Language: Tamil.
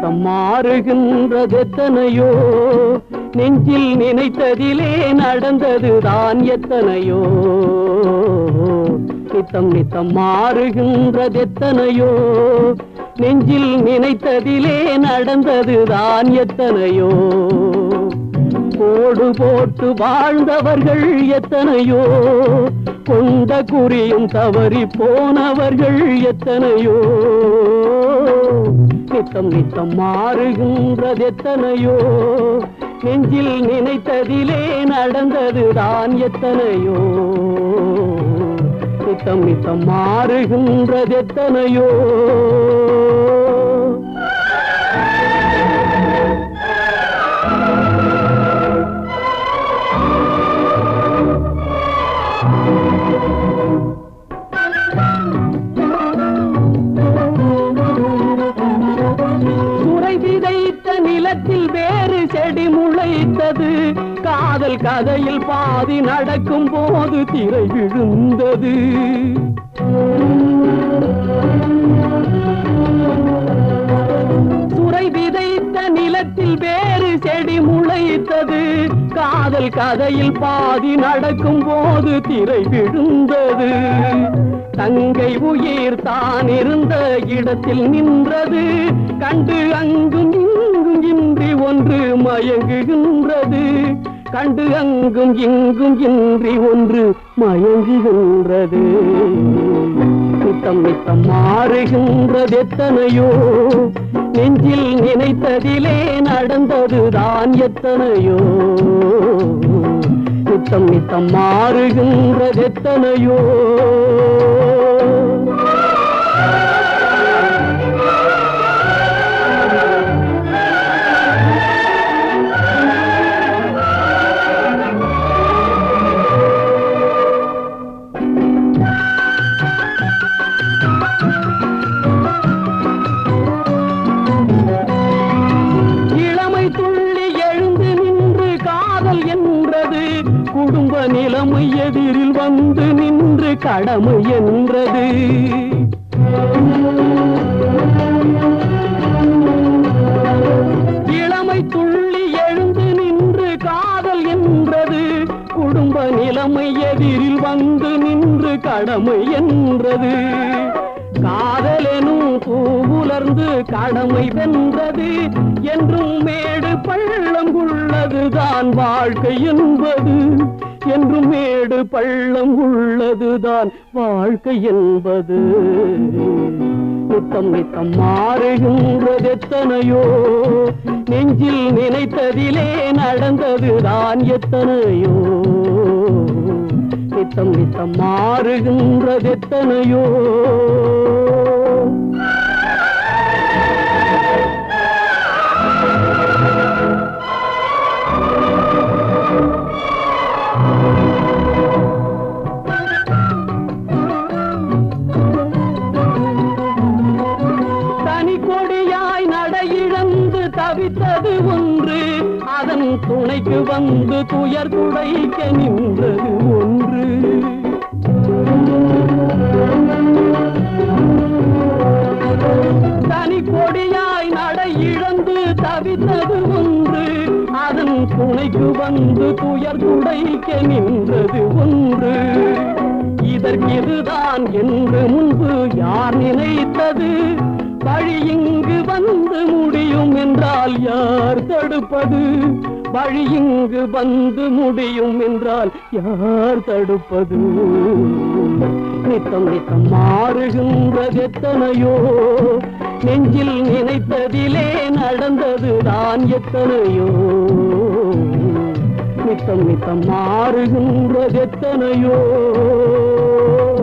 நித்தம் மாறுகின்றதெத்தனையோ நெஞ்சில் நினைத்ததிலே நடந்ததுதான் எத்தனையோ? நித்தம் நித்தம் மாறுகின்றதெத்தனையோ நெஞ்சில் நினைத்ததிலே நடந்ததுதான் எத்தனையோ? கோடு போட்டு வாழ்ந்தவர்கள் எத்தனையோ? கொண்ட குறியும் தவறி போனவர்கள் எத்தனையோ? கூட்டம் நித்தம் மாறுகின்றது எத்தனையோ? நெஞ்சில் நினைத்ததிலே நடந்ததுதான் எத்தனையோ? நித்தம் நித்தம் மாறுகின்றது எத்தனையோ? காதல் கதையில் பாதி நடக்கும் போது திரை விழுந்தது. துறை விதைத்த நிலத்தில் வேறு செடி முளைத்தது. காதல் கதையில் பாதி நடக்கும் போது திரை விழுந்தது. தங்கை உயிர் தான் இருந்த இடத்தில் நின்றது. கண்டு அங்கும் இங்கும் இன்றி ஒன்று மயங்குகின்றது. கண்டு அங்கும் இங்கும் இன்றி ஒன்று மயங்குகின்றது. நித்தம் மித்தம் மாறுகின்றது எத்தனையோ. நெஞ்சில் நினைத்ததிலே நடந்ததுதான் எத்தனையோ. நித்தம் மித்தம் மாறுகின்றது எத்தனையோ. குடும்ப எதிரில் வந்து நின்று கடமை என்றது. இளமை துள்ளி எழுந்து நின்று காதல் என்றது. குடும்ப நிலைமை எதிரில் வந்து நின்று கடமை என்றது. காதலெனும் பூவுலர்ந்து கடமை வென்றது. என்றும் மேடு பள்ளம் உள்ளதுதான் வாழ்க்கை என்பது. என்றும் மேடு பள்ளம் உள்ளதுதான். வாழ்க்கை என்பது நித்தம் நித்தம் மாறுகின்றது எத்தனையோ. நெஞ்சில் நினைத்ததிலே நடந்ததுதான் எத்தனையோ. நித்தம் நித்தம் மாறுகின்றது எத்தனையோ. அதன் துணைக்கு வந்து துயர் துடைக்க நின்றது ஒன்று. தனி கொடியாய் நடையிழந்து தவித்தது ஒன்று. அதன் துணைக்கு வந்து துயர் துடைக்க நின்றது ஒன்று. இதற்கு இதுதான் என்று முன்பு யார் நினைத்தது? வழி இங்கு வந்து முடியும் என்றால் யார் தடுப்பது? வழி இங்கு வந்து முடியும் என்றால் யார் தடுப்பது? நித்தம் நித்தம் மாறுகின்றது எத்தனையோ? நெஞ்சில் நினைத்ததிலே நடந்ததுதான் எத்தனையோ? நித்தம் நித்தம் மாறுகின்றது எத்தனையோ?